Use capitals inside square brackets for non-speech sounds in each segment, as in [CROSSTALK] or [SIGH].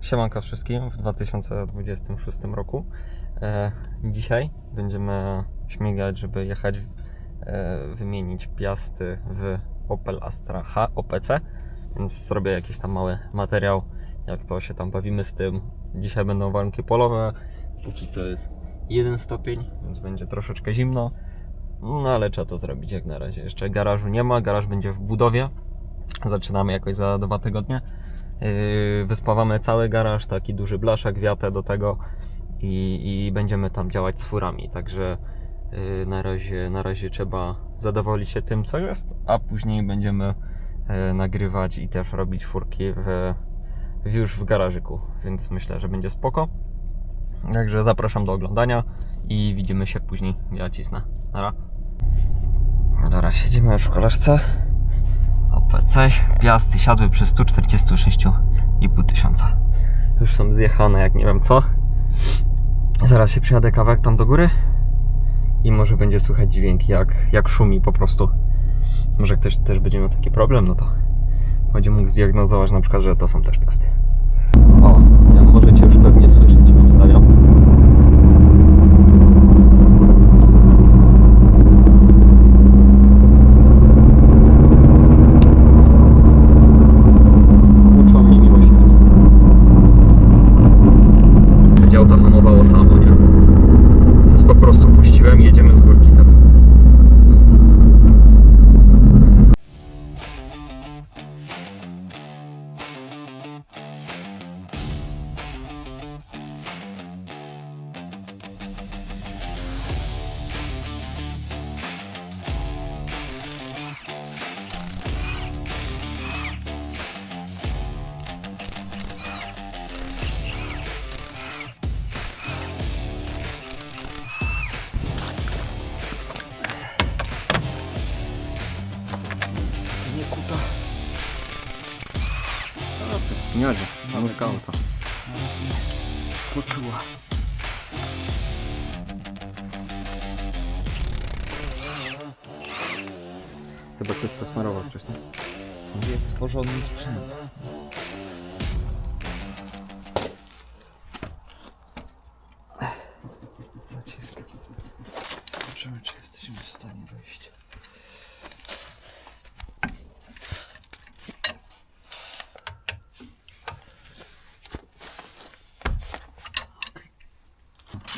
Siemanko wszystkim w 2026 roku. E, dzisiaj będziemy śmigać, żeby jechać, e, wymienić piasty w Opel Astra H OPC, więc zrobię jakiś tam mały materiał, jak to się tam bawimy z tym. Dzisiaj będą warunki polowe, póki co jest 1 stopień, więc będzie troszeczkę zimno, no ale trzeba to zrobić jak na razie. Jeszcze garażu nie ma, garaż będzie w budowie. Zaczynamy jakoś za dwa tygodnie. Yy, wyspawamy cały garaż, taki duży blaszak, wiatę do tego i, i będziemy tam działać z furami. Także yy, na, razie, na razie trzeba zadowolić się tym, co jest, a później będziemy yy, nagrywać i też robić furki w, już w garażyku, więc myślę, że będzie spoko. Także zapraszam do oglądania i widzimy się później. Ja cisnę. Nara. Dobra, siedzimy już w koleżce. OPC, piasty siadły przy 146,5 tysiąca. Już są zjechane jak nie wiem co. Zaraz się przyjadę kawałek tam do góry i może będzie słychać dźwięk jak, jak szumi po prostu. Może ktoś też będzie miał taki problem, no to będzie mógł zdiagnozować na przykład, że to są też piasty. Porządny sprzęt. Zacisk. Zobaczymy, czy jesteśmy w stanie dojść.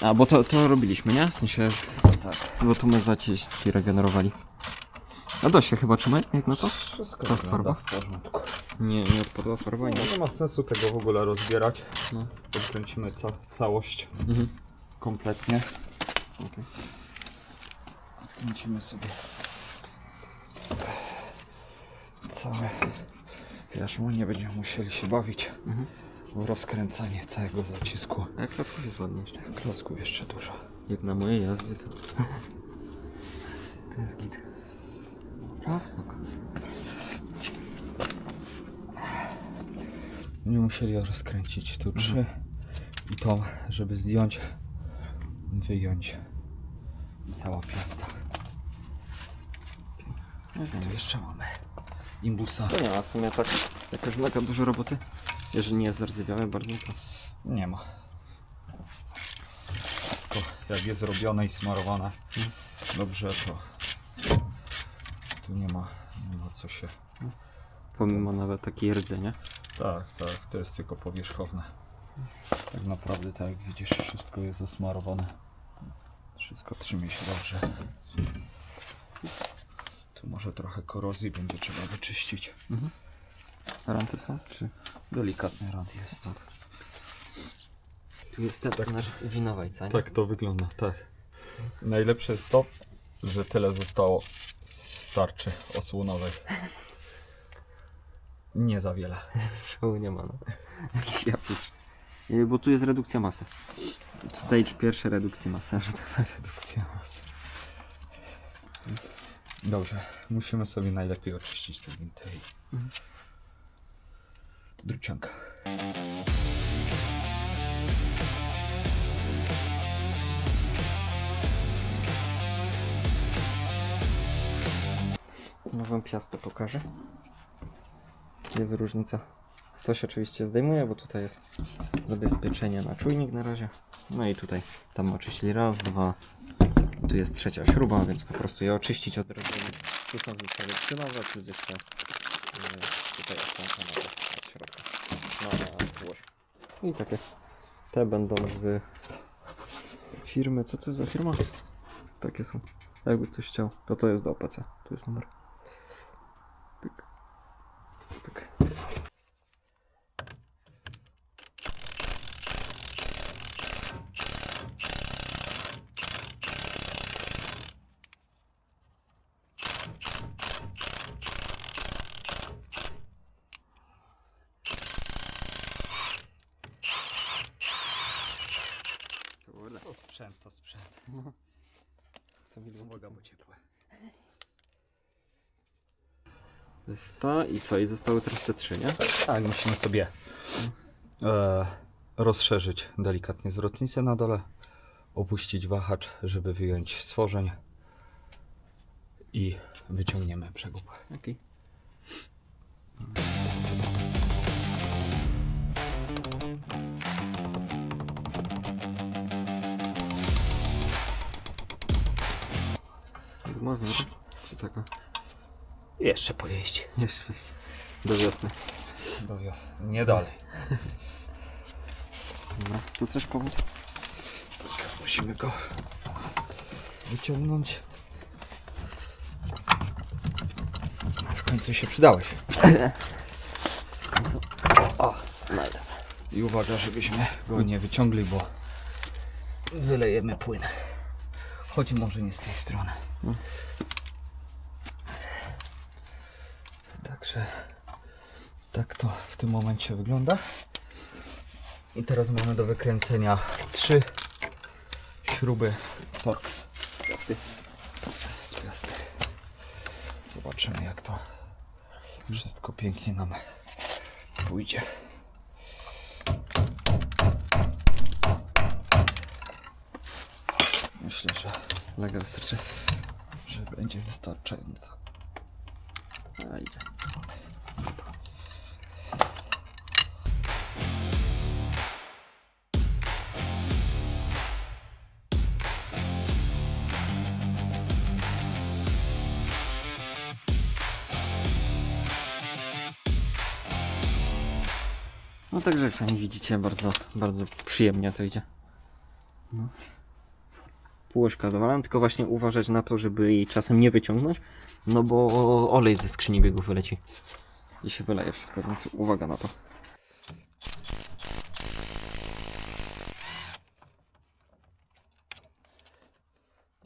A, bo to, to robiliśmy, nie? W sensie, Tak. bo tu my zaciski regenerowali. A dość się chyba trzymaj, jak na to? Wszystko Ta wygląda farba? w porządku. Nie, nie odpadła farba, nie. No nie ma sensu tego w ogóle rozbierać. No. Podkręcimy ca całość Mhm. kompletnie. okej. Odkręcimy sobie całe jarzmo. Nie będziemy musieli się bawić Mhm. w rozkręcanie całego zacisku. A jak klocków jest ładnie jeszcze. Klocków jeszcze dużo. Jak na mojej jazdy to... [LAUGHS] to jest git. A, spoko. Nie musieli rozkręcić tu trzy i to, żeby zdjąć, wyjąć cała piasta. Tu jeszcze mamy imbusa. To nie ma w sumie tak jakoś mega dużo roboty. Jeżeli nie jest bardzo, to... Nie ma. Wszystko jak jest robione i smarowane dobrze, to tu nie ma, nie ma co się... Pomimo nawet takiej rdzenia. Tak, tak, to jest tylko powierzchowne. Tak naprawdę, tak jak widzisz, wszystko jest zasmarowane. Wszystko trzymie się dobrze. Tu może trochę korozji będzie trzeba wyczyścić. Ranty są? Czy... Delikatny rand jest. Tak, Tu jest ten nasz winowajca, nie? tak to wygląda, tak. Najlepsze jest to, że tyle zostało tarczy osłonowej. Nie za wiele. Szału nie ma, no. Japisz. Nie, Bo tu jest redukcja masy. Stage pierwszy redukcji masy, że tak powiem. Redukcja masy. Dobrze, musimy sobie najlepiej oczyścić te winty i drucianka. No wam piastę pokażę. Jest różnica To się oczywiście zdejmuje, bo tutaj jest zabezpieczenie na czujnik na razie. No i tutaj tam oczyścili raz, dwa. Tu jest trzecia śruba, więc po prostu je oczyścić od razu. Tu są zestawy szynowe, plus jeszcze yy, tutaj na od środka. Na, łoś. I takie. Te będą z firmy. Co to jest za firma? Takie są. Jakby ktoś chciał, to to jest do OPC. Tu jest numer. Pyk. Pyk. Co sprzęt, to sprzęt. Co mi Uwaga, bo ciepłe. To jest ta i co? I zostały teraz te trzy, nie? Tak, musimy sobie e, rozszerzyć delikatnie zwrotnicę na dole, opuścić wahacz, żeby wyjąć stworzeń i wyciągniemy przegub. Można, tak? Czy taka? Jeszcze pojeść. Jeszcze do wiosny. Do wiosny. Nie dalej. No, tu coś pomóc? Musimy go wyciągnąć. W końcu się przydałeś. Co? O, no i dobra. I uwaga, żebyśmy go nie wyciągli, bo wylejemy płyn. Choć może nie z tej strony. Także tak to w tym momencie wygląda. I teraz mamy do wykręcenia trzy śruby Torx z piasty. Zobaczymy jak to wszystko pięknie nam pójdzie. Myślę, że, Lega wystarczy. że będzie wystarczająco. A. No także jak sami widzicie, bardzo, bardzo przyjemnie to idzie. No. Półośka tylko właśnie uważać na to, żeby jej czasem nie wyciągnąć, no bo olej ze skrzyni biegów wyleci i się wyleje wszystko, więc uwaga na to.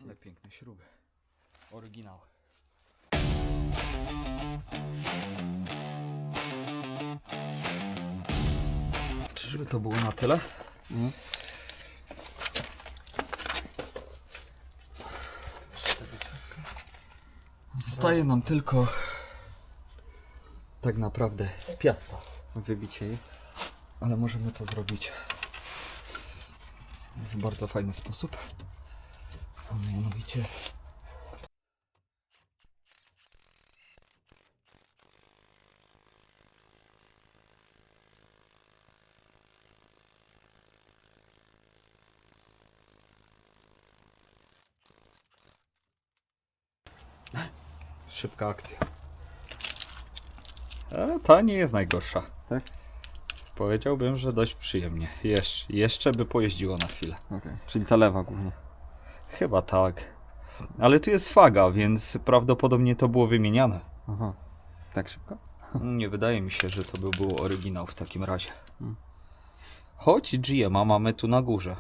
Ale piękne śruby. Oryginał. Czyżby to było na tyle? Mhm. Zostaje nam tylko tak naprawdę piasta. Wybicie jej. Ale możemy to zrobić w bardzo fajny sposób. A mianowicie szybka akcja. A ta nie jest najgorsza. Tak? Powiedziałbym, że dość przyjemnie. Jesz, jeszcze by pojeździło na chwilę. Okej. Czyli ta lewa głównie. Chyba tak. Ale tu jest faga, więc prawdopodobnie to było wymieniane. Aha. Tak szybko? Nie wydaje mi się, że to by był oryginał w takim razie. Hmm. Choć GMA mamy tu na górze.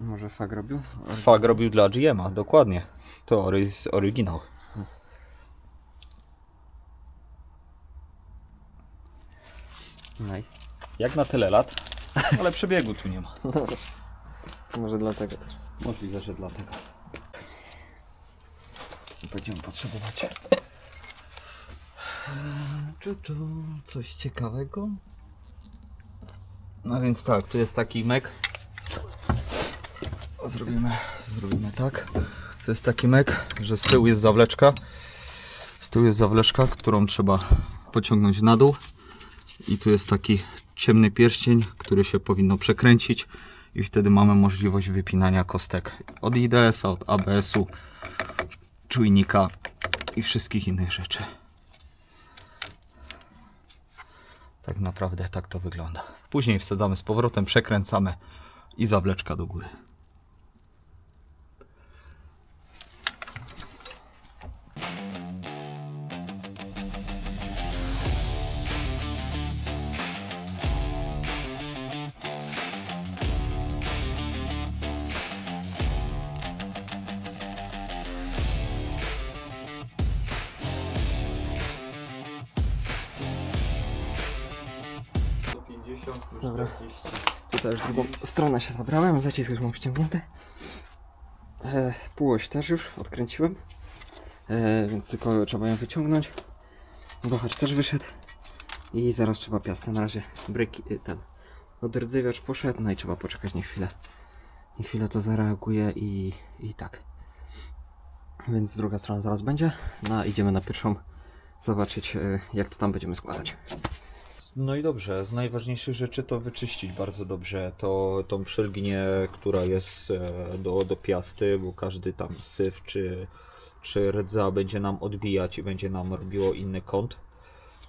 Może fag robił? Fag robił dla GMA, dokładnie. To jest oryginał. Nice. Jak na tyle lat, ale przebiegu tu nie ma. No. [LAUGHS] Może dlatego też. Możliwe, że dlatego. Będziemy potrzebować. Czu, czu, coś ciekawego. No więc tak, tu jest taki mek. Zrobimy, zrobimy tak. To jest taki mek, że z tyłu jest zawleczka. Z tyłu jest zawleczka, którą trzeba pociągnąć na dół. I tu jest taki ciemny pierścień, który się powinno przekręcić i wtedy mamy możliwość wypinania kostek od IDS-a, od ABS-u, czujnika i wszystkich innych rzeczy. Tak naprawdę tak to wygląda. Później wsadzamy z powrotem, przekręcamy i zawleczka do góry. Tutaj już drugą stronę się zabrałem, zacisk już mam ściągnięty. E, półoś też już odkręciłem, e, więc tylko trzeba ją wyciągnąć. Wahacz też wyszedł i zaraz trzeba piasę. Na razie bryki, y, ten odrdzewiacz poszedł, no i trzeba poczekać nie chwilę. Nie chwilę to zareaguje i, i tak. Więc druga strona zaraz będzie. No idziemy na pierwszą zobaczyć e, jak to tam będziemy składać. No i dobrze, z najważniejszych rzeczy to wyczyścić bardzo dobrze to, tą przelgnię, która jest e, do, do piasty, bo każdy tam syf czy, czy rdza będzie nam odbijać i będzie nam robiło inny kąt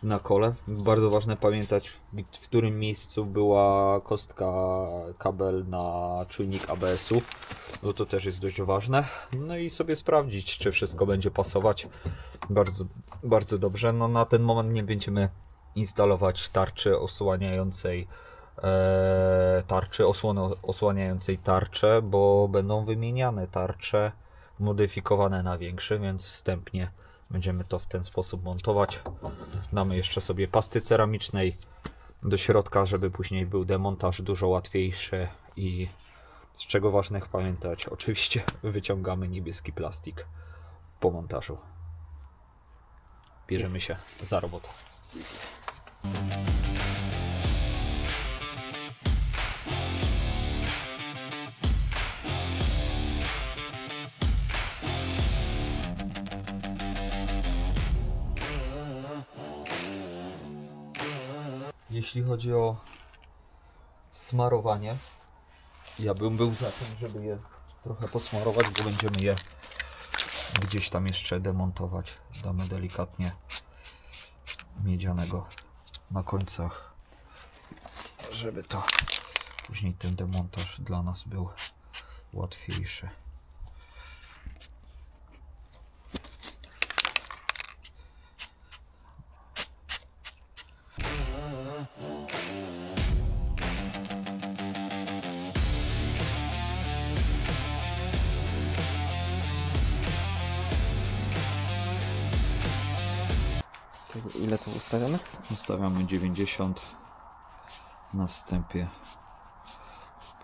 na kole. Bardzo ważne pamiętać, w, w którym miejscu była kostka kabel na czujnik ABS-u, bo to też jest dość ważne. No i sobie sprawdzić, czy wszystko będzie pasować. Bardzo, bardzo dobrze. No na ten moment nie będziemy instalować tarczy osłaniającej e, tarczy, osłony osłaniającej tarczę, bo będą wymieniane tarcze modyfikowane na większe, więc wstępnie będziemy to w ten sposób montować. Damy jeszcze sobie pasty ceramicznej do środka, żeby później był demontaż dużo łatwiejszy i z czego ważnych pamiętać, oczywiście wyciągamy niebieski plastik po montażu. Bierzemy się za robotę. Jeśli chodzi o smarowanie, ja bym był za tym, żeby je trochę posmarować, bo będziemy je gdzieś tam jeszcze demontować. Damy delikatnie miedzianego na końcach, żeby to później ten demontaż dla nas był łatwiejszy. 90 na wstępie.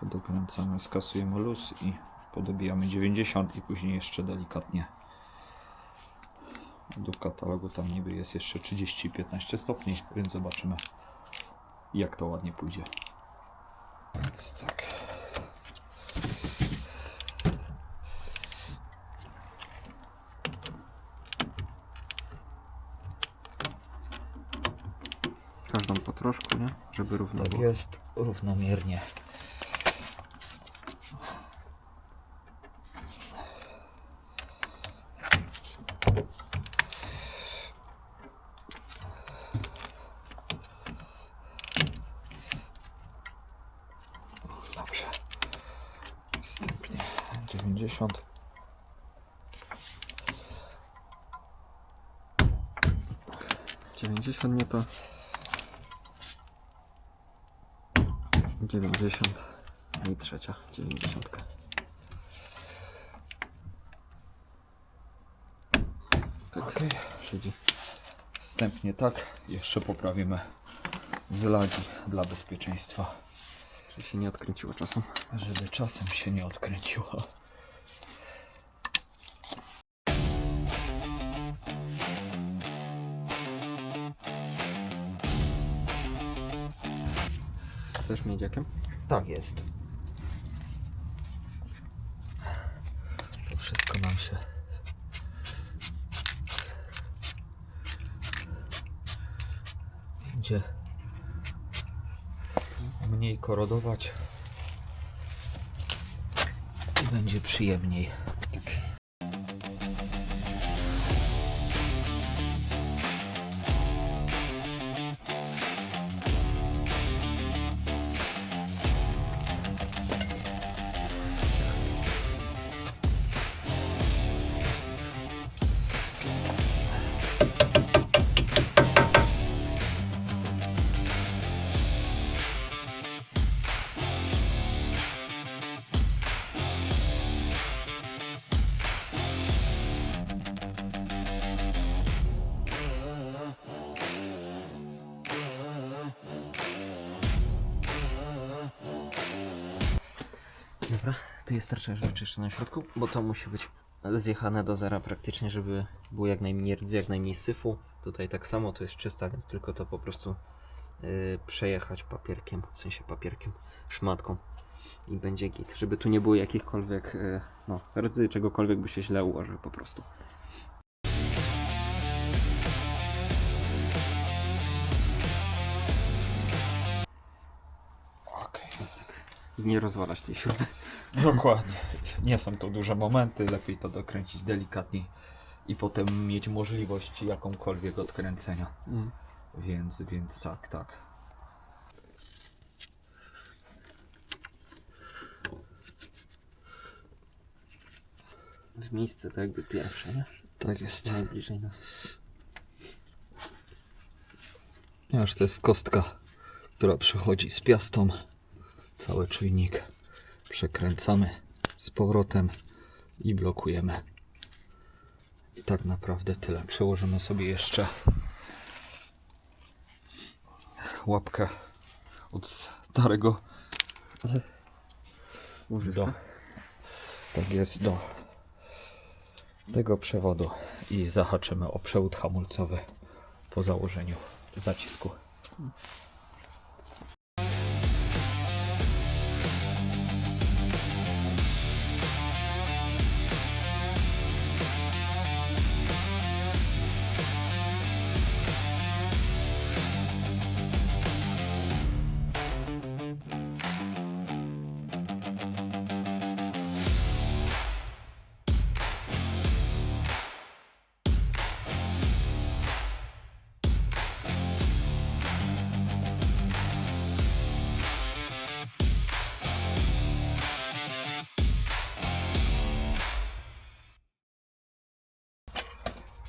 Podokręcamy, skasujemy luz i podobijamy 90 i później jeszcze delikatnie. Do katalogu tam niby jest jeszcze 30 i 15 stopni, więc zobaczymy jak to ładnie pójdzie. Więc tak. Troszku, nie? Żeby równo Tak było. jest równomiernie. Dobrze. Wstępnie 90. Dziewięćdziesiąt nie to. Dziewięćdziesiąt i trzecia dziewięćdziesiątka. Tak, Okej. siedzi. Wstępnie tak. Jeszcze poprawimy z lagi dla bezpieczeństwa. Czy się nie odkręciło czasem? Żeby czasem się nie odkręciło. Też miedziakiem? Tak jest. To wszystko nam się będzie mniej korodować i będzie przyjemniej. Tu jest tarcza już wyczyszczona na środku, bo to musi być zjechane do zera praktycznie, żeby było jak najmniej rdzy, jak najmniej syfu. Tutaj tak samo, to jest czysta, więc tylko to po prostu yy, przejechać papierkiem, w sensie papierkiem, szmatką i będzie git, żeby tu nie było jakichkolwiek yy, no, rdzy, czegokolwiek by się źle ułożył po prostu. I nie rozwalać tej śruby. [LAUGHS] Dokładnie. Nie są to duże momenty, lepiej to dokręcić delikatnie i potem mieć możliwość jakąkolwiek odkręcenia. Mm. Więc, więc tak, tak. W miejsce to jakby pierwsze, nie? Tak jest. Najbliżej nas. Aż to jest kostka, która przechodzi z piastą. Cały czujnik przekręcamy z powrotem i blokujemy. I tak naprawdę tyle. Przełożymy sobie jeszcze łapkę od starego do, tak jest, do tego przewodu i zahaczymy o przewód hamulcowy po założeniu zacisku.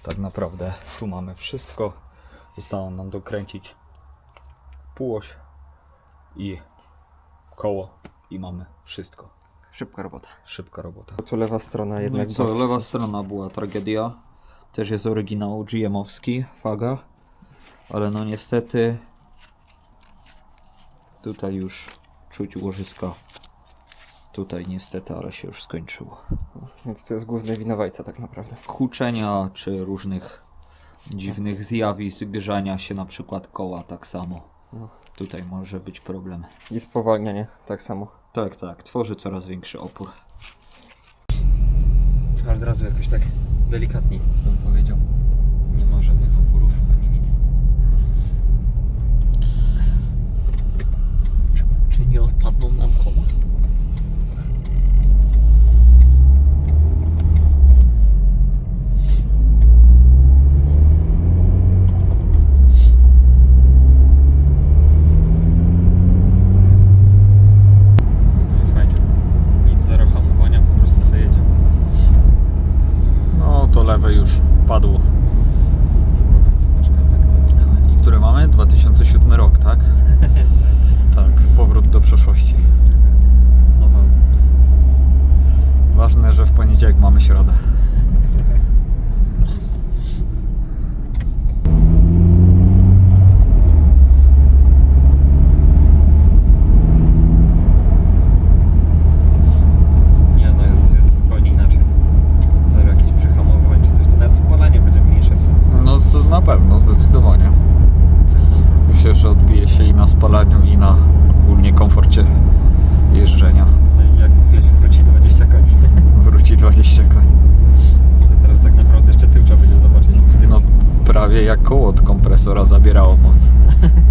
Tak naprawdę tu mamy wszystko. Zostało nam dokręcić półoś i koło i mamy wszystko. Szybka robota. Szybka robota. Tu lewa strona No jednak i co, lewa strona była tragedia. Też jest oryginał GM-owski, faga. Ale no niestety tutaj już czuć łożyska. Tutaj niestety, ale się już skończyło. Więc to jest główny winowajca tak naprawdę. Huczenia czy różnych dziwnych zjawisk, grzania się na przykład koła tak samo. No. Tutaj może być problem. I spowalnianie tak samo. Tak, tak, tworzy coraz większy opór. Ale od razu jakoś tak delikatniej bym powiedział. Nie ma żadnych opórów ani nic. Czy, czy nie odpadną nam koła? No fajnie. Nic zero hamowania, po prostu sobie jedzie. No to lewe już padło. Bo końcóweczka tak to jest. I które mamy? 2007 rok, tak? tak, powrót do przeszłości. Nowa. Ważne, że w poniedziałek mamy środę. Nie no, jest, jest zupełnie inaczej. Zero jakichś przyhamowań czy coś, to nawet spalanie będzie mniejsze w sumie. No to na pewno, zdecydowanie. Myślę, że odbije się i na spalaniu, i na ogólnie komforcie jeżdżenia. No i jak mówiłeś, wróci 20 koni. [LAUGHS] Wróci 20 koni. To teraz tak naprawdę jeszcze tył trzeba będzie zobaczyć. No prawie jak koło od kompresora zabierało moc. [LAUGHS]